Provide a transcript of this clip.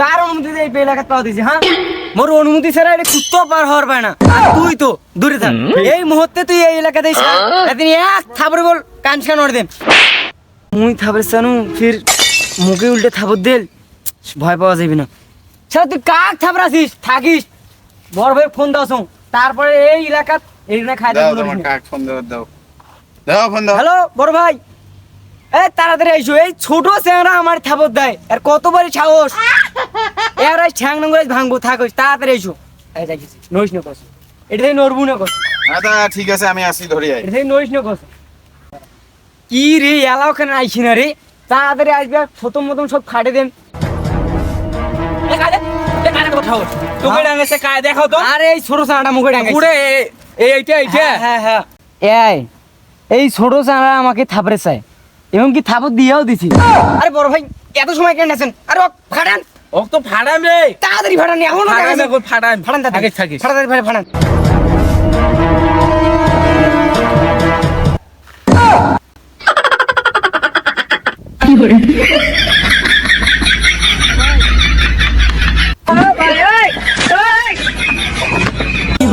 কার অনুমতি হ্যাঁ মোর অনুমতি ছাড়া এটা কুত্তো পার হওয়ার পায় না তুই তো দূরে থাক এই মুহূর্তে তুই এই এলাকাতে একদিন এক থাপড়ে বল কান ছান ওর দেন। মুই থাপড়ে চানু ফির মুখে উল্টে থাপড় দেল। ভয় পাওয়া যাবে না। তুই কাক থাপড়াছিস থাকিস। বড় ভাই ফোন দাও শোন। তারপরে এই এই না খাই দাও কাক ফোন দাও দাও। দাও ফোন দাও। হ্যালো বড় ভাই। এই তাড়াতাড়ি আইসো। এই ছোট আমার থাপত দেয়। আর কতবারই সাহস। এর আজ ঠ্যাং নঙ্গরে ভাঙবো থাকোস। তাড়াতাড়ি আইসো। এই যাইছিস নইস না কস এটা থেকে নড়বু না কস আচ্ছা ঠিক আছে আমি আসি ধরে আই এটা থেকে নইস না কস কি রে এলা ওখানে আইসি না রে? তাড়াতাড়ি আসবে প্রথম প্রথম সব খাটে দেন। ওঠাও তোকে ডাঙেছে কায় দেখো তো। আরে এই ছোট চাঁড়া মুখে ডাঙে পুরে এই এইটা এইটা। হ্যাঁ, হ্যাঁ হ্যাঁ এই এই ছোট চাঁড়া আমাকে থাপড়ে চায়। এবং কি থাপড় দিয়েও দিছি। আরে বড় ভাই এত সময় কেন আছেন? আরে ফাটান। ওক তো ফাটান রে। তাড়াতাড়ি ফাটান এখন ফাটান ফাটান ফাটান আগে থাকিস তাড়াতাড়ি ফাটান। কি করে?